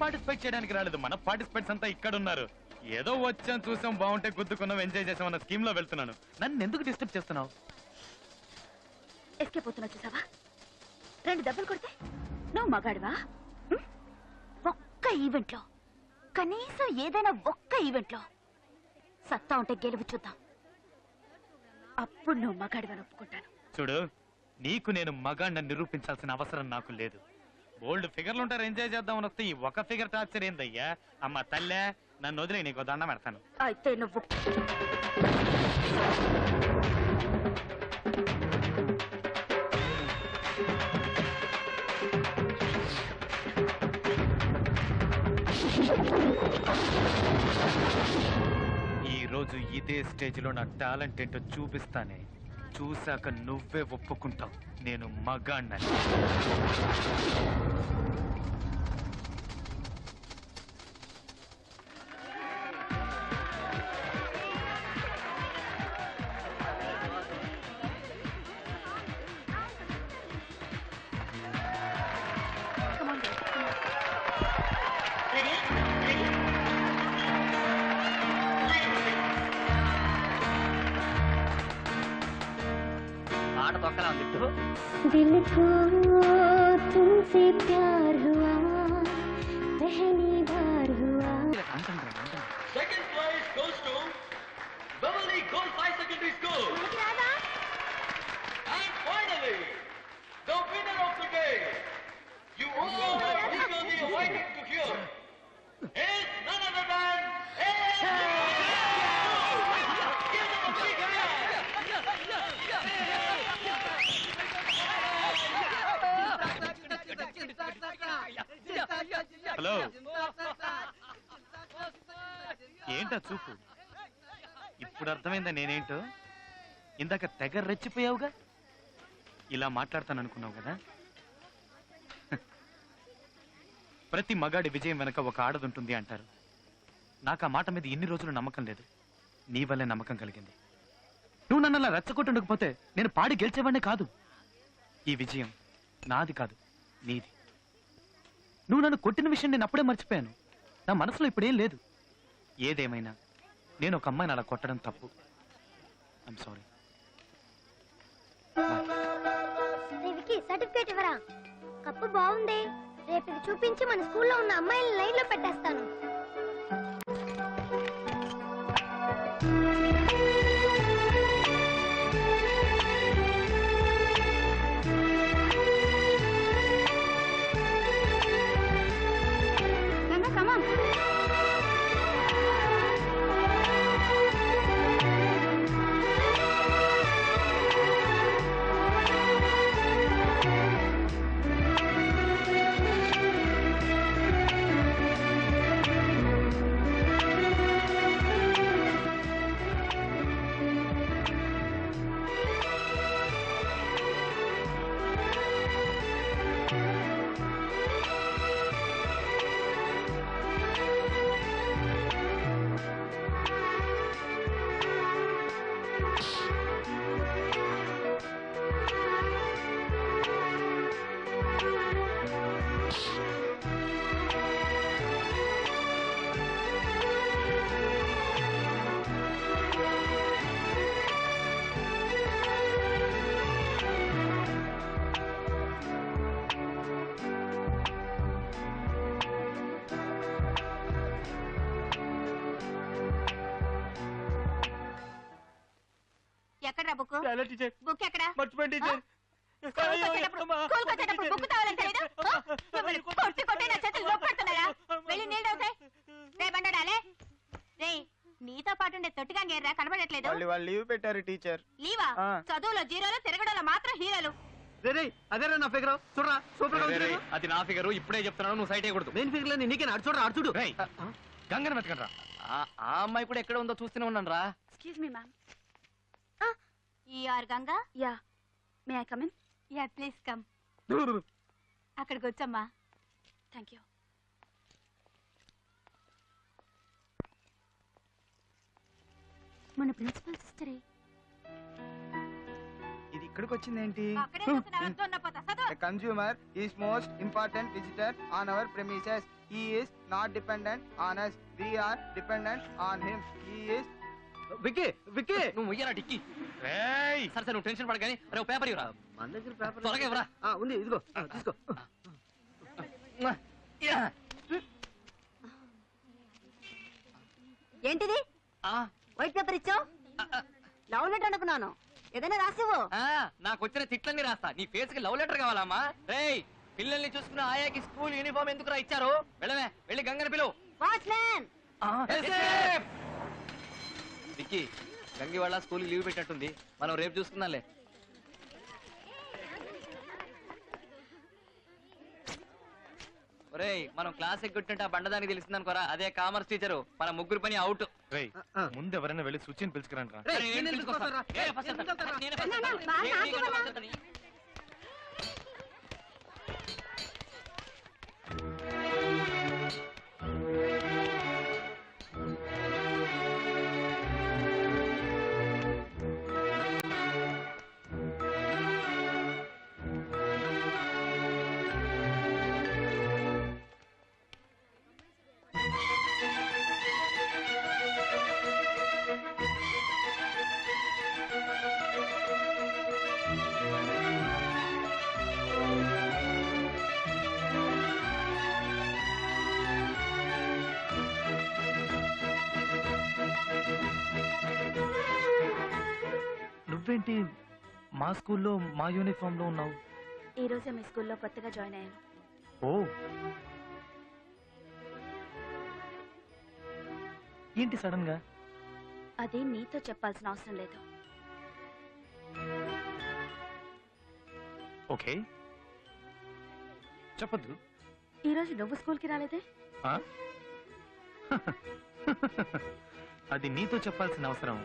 Participate చేయడానికి రాలేదు. మన పార్టిసిపేట్స్ అంతా ఇక్కడ ఉన్నారు ఏదో వచ్చాం చూసాం బాగుంటే గుద్దుకున్నాం ఎంజాయ్ చేసాం అన్న స్కీమ్లో వెళ్తున్నాను. నన్ను ఎందుకు డిస్టర్బ్ చేస్తున్నావు? ఎస్కేప్ అవుతున్నా చూసావా? రెండు దెబ్బలు కొడితే? నువ్వు మగాడివా? ఒక్క ఈవెంట్లో కనీసం ఏదైనా ఒక్క ఈవెంట్లో సత్తా ఉంటే గెలుపు చూద్దాం. అప్పుడు నువ్వు మగాడివని ఒప్పుకుంటాను. చూడు నీకు నేను మగాడిని నిరూపించాల్సిన అవసరం నాకు లేదు. బోల్డ్ ఫిగర్లు ఉంటారు ఎంజాయ్ చేద్దామని వస్తే ఈ ఒక ఫిగర్ టార్చర్ ఏందయ్యా? అమ్మ తల్లే నన్ను వదిలే నీకు దండం పెడతాను. అయితే నువ్వు. ఈ రోజు ఇదే స్టేజ్లో నా టాలెంట్ ఏంటో చూపిస్తానే. చూశాక నువ్వే ఒప్పుకుంటావు. నేను మగాడినని తొక్కలా ఉంది ఇప్పుడు దిల్ కో తుమ్సే ప్యార్ హలో. ఏంటా చూపు? ఇప్పుడు అర్థమైందా నేనేంటో? ఇందాక తెగ రెచ్చిపోయావుగా? ఇలా మాట్లాడతాను అనుకున్నావు కదా? ప్రతి మగాడి విజయం వెనక ఒక ఆడదుంటుంది అంటారు. నాకు ఆ మాట మీద ఇన్ని రోజులు నమ్మకం లేదు. నీ వల్లే నమ్మకం కలిగింది. నువ్వు నన్ను అలా రెచ్చగొట్టుండకపోతే నేను పాడి గెలిచేవాడినే కాదు. ఈ విజయం నాది కాదు నీది. నువ్వు నన్ను కొట్టిన విషయం నేను అప్పుడే మర్చిపోయాను. నా మనసులో ఇప్పుడేం లేదు. ఏదేమైనా నేను ఒక అమ్మాయిని అలా కొట్టడం తప్పు. ఐమ్ సారీ దేవికి సర్టిఫికేట్ ఇవ్వరా? కప్పు బాగుంది. రేపు ఇది చూపించి మన స్కూల్లో ఉన్న అమ్మాయిని లైన్లో పెట్టేస్తాను. బుక్ బుక్ ఎక్కడ స్కూల్కి వచ్చేటప్పుడు స్కూల్కి వచ్చేటప్పుడు బుక్ తావాలని తెలీదు? ఆ? మిమ్మల్ని కొట్టి కొట్టి నా చేతులు నొప్పుడుతున్నారా వెళ్ళి నీళ్ళు అవుతాయి రే బండడాలే రే నీతో పాటు ఉండే తొట్టిగా గేర్రా కనబడట్లేదు. వాళ్ళు వాళ్ళు లీవ్ పెట్టారు టీచర్. లీవా. చదువులో జీరోలు తిరగడంలో మాత్రం హీరోలు. అదేరా నా ఫిగర్. చూడరా సూపర్గా ఉంది అది నా ఫిగరు ఇప్పుడే చెప్తున్నాను నువ్వు సైట్ అయ్యకూడదు మెయిన్ ఫిగర్లో నీకే అడు చూడరా అడు చూడు. రేయ్, గంగను వెతకండ్రా ఆ- ఆ అమ్మాయి కూడా ఎక్కడ ఉందో చూస్తూనే ఉన్నాను రా. ఎక్స్క్యూజ్ మీ మ్యామ్ ఈ are Ganga? Yeah. May I come in yeah please come. అక్కడికి వచ్చమ్మా థ్యాంక్ యూ మన ప్రిన్సిపల్ సిస్టరే ఇది ఇక్కడికి వచ్చింది ఏంటి consumer is most important visitor on our premises He is not dependent on us. We are dependent on him. He is Vicky Vicky. నువ్వు ముయ్యరా టిక్కి రేయ్ సరే సరే నువ్వు టెన్షన్ పడగాని రే ఓ పేపర్ ఇవ్వరా మన దగ్గర పేపర్ త్వరగా ఇవ్వరా. ఆ, ఉంది ఇదిగో ఆ, తీసుకో. యా. ఏంటిది? ఆ, వైట్ పేపర్ ఇచ్చావు? లవ్ లెటర్ అనుకున్నాను. ఏదైనా రాసివ్వు. ఆ, నాకు వచ్చిన తిట్లన్నీ రాస్తా. నీ ఫేస్కి లవ్ లెటర్ కావాలమ్మా. రేయ్ పిల్లల్ని చూసుకున్న ఆయాకి స్కూల్ యూనిఫామ్ ఎందుకురా ఇచ్చారు? వెళ్ళవే వెళ్ళి గంగని పిలువు. విక్కీ గంగి వాళ్ళ స్కూల్ లీవ్ పెట్టినట్టుంది. మనం రేపు చూసుకుందాంలే. ఒరేయ్ మనం క్లాస్ ఎగ్గొట్టుంటే ఆ బండదానికి తెలిసింది అనుకోరా అదే కామర్స్ టీచరు. మన ముగ్గురు పని అవుట్. రేయ్. ముందు ఎవరైనా వెళ్ళి సుచిని పిలుచుకురండి నువ్వేంటి మా స్కూల్లో మా యూనిఫామ్లో ఉన్నావు. ఈ రోజే మీ స్కూల్లో కొత్తగా జాయిన్ అయ్యాను. ఓ. ఏంటి సడన్గా అది నీతో చెప్పాల్సిన అవసరం లేదు. ఓకే. చెప్పద్దు. ఈ రోజు నువ్వు స్కూల్కి రాలేదే? ఆ? అది నీతో చెప్పాల్సిన అవసరం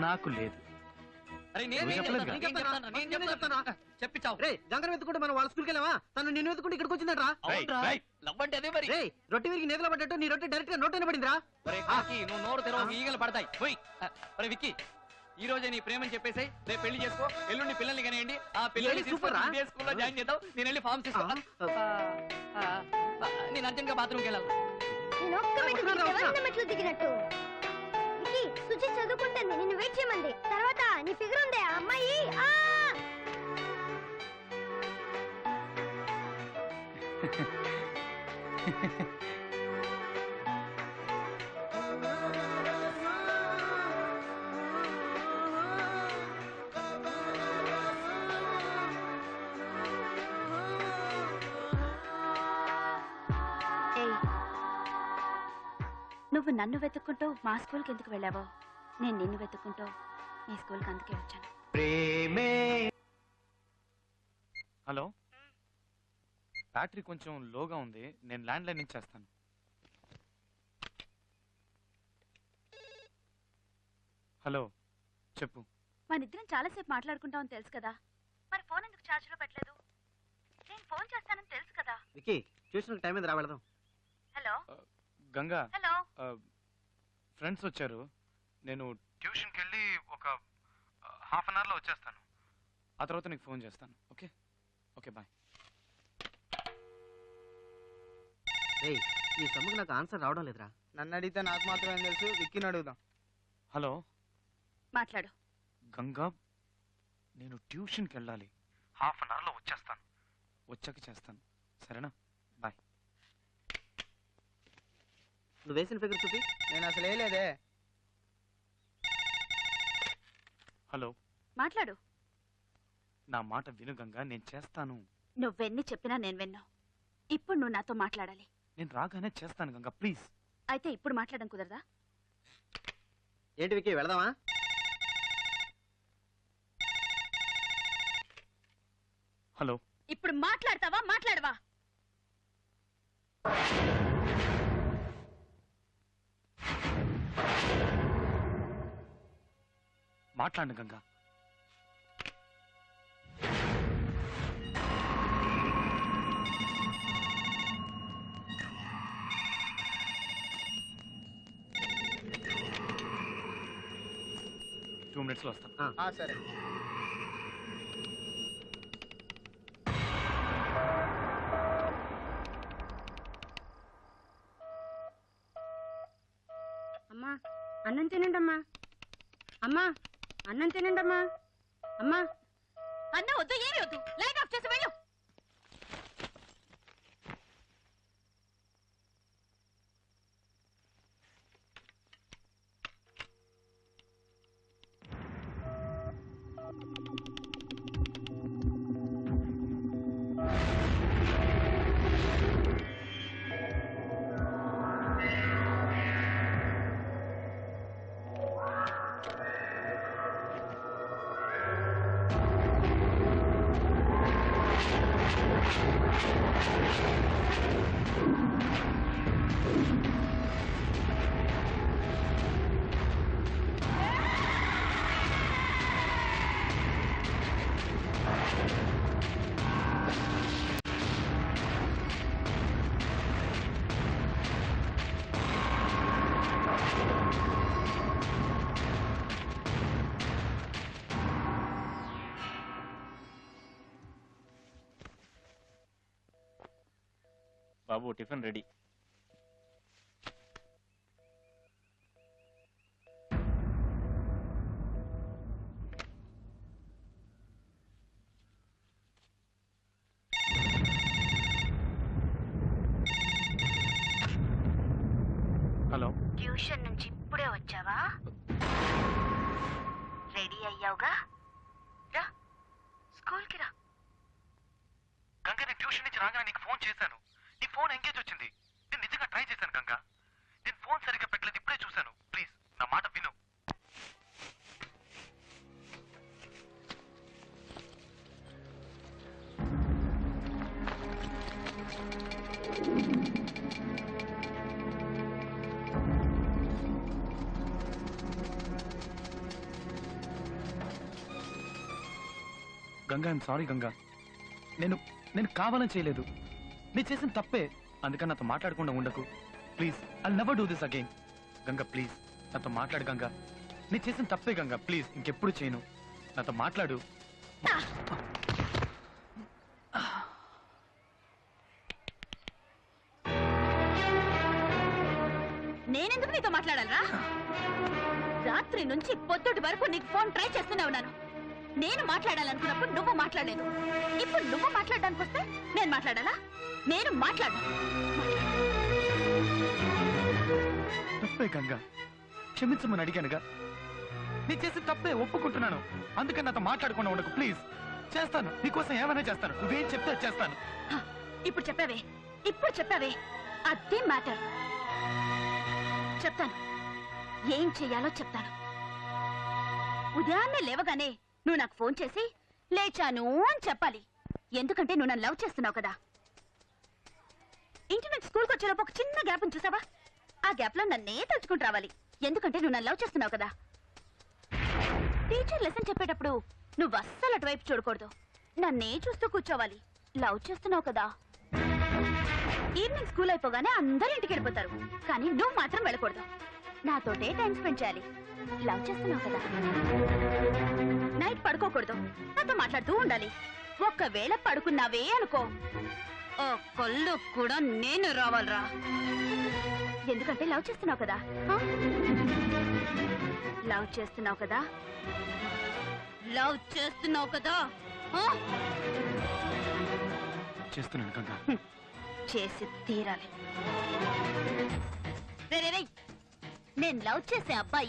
నాకు లేదు. చెప్పించావు రే గంగర వెతుకుంటే మనం వాళ్ళ స్కూల్కి వెళ్ళావా తను నిన్ను వెతుకుంటే ఇక్కడికి వచ్చిందట్రా. రేయ్, అవునరా? రేయ్. లవ్ అంటే అదే మరి. రే రొట్టె విరిగి నేతలో పడ్డట్టు నీ రొట్టె డైరెక్ట్గా నోట్ పడిందిరా? నువ్వు నోరు తెరవ ఈగలు పడతాయి. పోయి. ఒరే విక్కీ ఈ రోజే నీ ప్రేమని చెప్పేసి రేపు పెళ్ళి చేసుకో. ఎల్లుండి పిల్లల్ని కనేయండి. ఆ పిల్లల్ని స్కూల్లో జాయిన్ చేద్దాం. నేను వెళ్ళి ఫార్మ్స్ తీసుకో ఆ, ఆ, ఆ, నేను అర్జెంట్గా బాత్రూమ్కి వెళ్ళాలి. నేను చదువుకుంటుంది. వెయిట్ చేయమంది. నీ ఫిగర్ ఉందే అమ్మాయి? ఏయ్ నువ్వు నన్ను వెతుక్కుంటూ మా స్కూల్కి ఎందుకు వెళ్ళావో? నేను నిన్ను వెతుక్కుంటూ స్కూల్కి అందుకే వచ్చాను. హలో. బ్యాటరీ కొంచెం లోగా ఉంది నేను ల్యాండ్ లైన్ నుంచి చేస్తాను. హలో చెప్పు. మనిద్దరం చాలాసేపు మాట్లాడుకుంటామని తెలుసు కదా. మరి ఫోన్ ఎందుకు ఛార్జ్లో పెట్టలేదు? నేను ఫోన్ చేస్తానని తెలుసు కదా. విక్కీ ట్యూషన్ టైం అయింది రా వెళదాం. హలో. గంగా. హలో. ఫ్రెండ్స్ వచ్చారు. నేను ట్యూషన్కి ఒక హాఫ్ అన్ అవర్లో వచ్చేస్తాను. ఆ తర్వాత నీకు ఫోన్ చేస్తాను. ఓకే? Okay bye. రేయ్ ఈ సమ్ముకు నాకు ఆన్సర్ రావడం లేదురా. నన్ను అడిగితే నాకు మాత్రం ఏం తెలుసు? విక్కీని అడుగుదాం. హలో? మాట్లాడు. గంగా నేను ట్యూషన్కి వెళ్ళాలి. హాఫ్ అన్ అవర్లో వచ్చేస్తాను. వచ్చాక చేస్తాను. సరేనా? బాయ్. నువ్వు వేసిన ఫిగర్ చూపి. నేను అసలు వేయలేదే. హలో. మాట్లాడు. నా మాట విను గంగా. నేను చేస్తాను. నువ్వెన్ని చెప్పినా నేను విన్నావు ఇప్పుడు నువ్వు నాతో మాట్లాడాలి. నేను రాగానే చేస్తాను గంగా. ప్లీజ్. అయితే ఇప్పుడు మాట్లాడడం కుదరదా? ఏంటి విక్కీ వెళదామా? హలో. ఇప్పుడు మాట్లాడతావా? మాట్లాడవా? మాట్లాడు గంగా. టూ మినిట్స్లో వస్తాను సరే అమ్మా అన్నం తినండమ్మా అమ్మా అన్నం తినండమ్మా అమ్మా. అన్న వద్దు ఏమి వద్దు. లైట్ ఆఫ్ చేసి వెళ్ళు. Thank you. బాబు టిఫిన్ రెడీ. హలో. ట్యూషన్ నుంచి ఇప్పుడే వచ్చావా? రెడీ అయ్యావుగా? రా స్కూల్కి రా. గంగ నేను ట్యూషన్ నుంచి రాగానే నీకు ఫోన్ చేశాను. ఎంగేజ్ వచ్చింది. నేను నిజంగా ట్రై చేశాను గంగా. నేను ఫోన్ సరిగ్గా పెట్టలేదు ఇప్పుడే చూశాను. ప్లీజ్ నా మాట విను. Ganga I'm sorry Ganga. నేను నేను కావాలని చేయలేదు. నేను చేసిన తప్పే. అందుకని నాతో మాట్లాడకుండా ఉండకు. Please I never do this again Ganga please నాతో మాట్లాడు గంగా. నేను చేసిన తప్పే గంగా ప్లీజ్ ఇంకెప్పుడు చేయను. నాతో మాట్లాడు. నేనెందుకు నీతో మాట్లాడాలరా? రాత్రి నుంచి పొద్దుటి వరకు నీకు ఫోన్ ట్రై చేస్తూనే ఉన్నాను. నేను మాట్లాడాలనుకున్నప్పుడు నువ్వు మాట్లాడలేదు. ఇప్పుడు నువ్వు మాట్లాడడానికి వస్తే నేను మాట్లాడాలా? నేను మాట్లాడను. తప్పే గంగా. క్షమించమని అడిగానుగా. నేను చేసిన తప్పే ఒప్పుకుంటున్నాను. అందుకని నాతో మాట్లాడకుండా ఉండకు ప్లీజ్. చేస్తాను. నీకోసం ఏమైనా చేస్తాను. నువ్వేం చెప్తే చేస్తాను. హ, ఇప్పుడు చెప్పావే. ఇప్పుడు చెప్పావే. అదే మ్యాటర్. చెప్తాను. ఏం చెయ్యాలో చెప్తాను. ఉదయాన్నే లేవగానే నువ్వు నాకు ఫోన్ చేసి లేచాను అని చెప్పాలి. ఎందుకంటే నువ్వు నన్ను లవ్ చేస్తున్నావు కదా. ఇంటి నుంచి స్కూల్కి వచ్చేలోపు ఒక చిన్న గ్యాప్ చూసావా? ఆ గ్యాప్లో నన్నే తలుచుకుంటూ రావాలి. ఎందుకంటే నువ్వు నన్ను లవ్ చేస్తున్నావు కదా. టీచర్ లెసన్ చెప్పేటప్పుడు నువ్వు అస్సలు అటువైపు చూడకూడదు. నన్నే చూస్తూ కూర్చోవాలి. లవ్ చేస్తున్నావు కదా. ఈవినింగ్ స్కూల్ అయిపోగానే అందరూ ఇంటికి వెళ్ళిపోతారు. కానీ నువ్వు మాత్రం వెళ్ళకూడదు. నాతోటే టైం స్పెండ్ చేయాలి. లవ్ చేస్తున్నావు కదా. నైట్ పడుకోకూడదు. నాతో మాట్లాడుతూ ఉండాలి. ఒక్కవేళ పడుకున్నావే అనుకో. ఓ కొల్లు కూడా నేను రావాలరా. ఎందుకంటే లవ్ చేస్తున్నావు కదా? లవ్ చేస్తున్నావు కదా? లవ్ చేస్తున్నావు కదా? చేస్తున్నాను గంగా. చేసి తీరాలి. నేను లవ్ చేసే అబ్బాయి